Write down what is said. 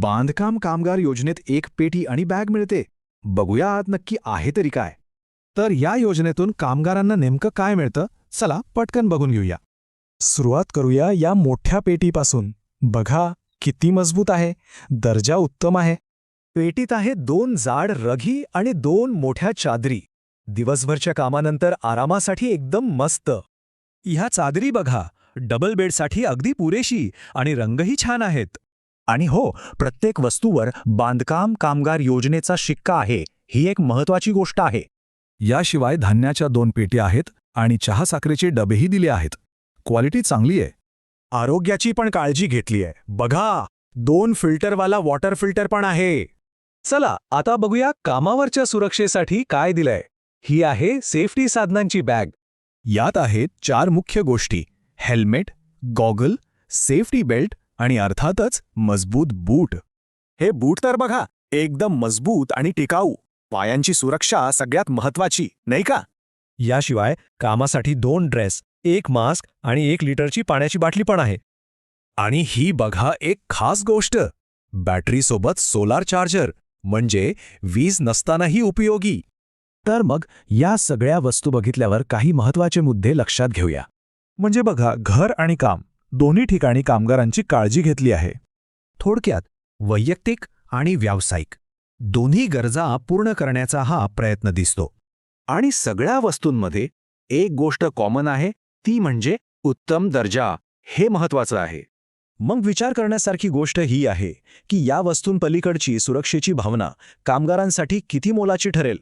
बांधकाम कामगार योजनेत एक पेटी आणि बॅग मिळते. बघूया आत नक्की आहे तरी काय. तर या योजनेतून कामगारांना नेमकं काय मिळतं? चला पटकन बघून घेऊया. सुरुवात करूया या मोठ्या पेटीपासून. बघा किती मजबूत आहे. दर्जा उत्तम आहे. पेटीत आहे दोन जाड रघी आणि दोन मोठ्या चादरी. दिवसभरच्या कामानंतर आरामासाठी एकदम मस्त. ह्या चादरी बघा. डबल बेडसाठी अगदी पुरेशी आणि रंगही छान आहेत. आणि हो प्रत्येक वस्तूवर बांधकाम कामगार योजनेचा शिक्का आहे. ही एक महत्वाची गोष्ट आहे. याशिवाय धान्याच्या दोन पेटी आहेत आणि चहा साखरेचे डबेही दिले आहेत. क्वालिटी चांगली आहे. आरोग्याची पण काळजी घेतली आहे. बघा दोन फिल्टरवाला वॉटर फिल्टर पण आहे. चला आता बघूया कामावरच्या सुरक्षेसाठी काय दिलंय. ही आहे सेफ्टी साधनांची बॅग. यात आहेत चार मुख्य गोष्टी. हेल्मेट गॉगल सेफ्टी बेल्ट आणि अर्थातच मजबूत बूट. हे बूट तर बघा एकदम मजबूत आणि टिकाऊ. पायांची सुरक्षा सगळ्यात महत्वाची नाही का? याशिवाय कामासाठी दोन ड्रेस एक मास्क आणि एक लिटरची पाण्याची बाटली पण आहे. आणि ही बघा एक खास गोष्ट बॅटरीसोबत सोलार चार्जर म्हणजे वीज नसतानाही उपयोगी. तर मग या सगळ्या वस्तू बघितल्यावर काही महत्त्वाचे मुद्दे लक्षात घेऊया. म्हणजे बघा घर आणि काम. दोन्ही ठिकाणी कामगारांची काळजी घेतली आहे. थोडक्यात वैयक्तिक आणि व्यावसायिक दोन्ही गरजा पूर्ण करण्याचा हा प्रयत्न दिसतो. आणि सगळ्या वस्तूंमध्ये एक गोष्ट कॉमन आहे ती म्हणजे उत्तम दर्जा. हे महत्वाचं आहे. मग विचार करण्यासारखी गोष्ट ही आहे की या वस्तूंपलीकडची सुरक्षेची भावना कामगारांसाठी किती मोलाची ठरेल?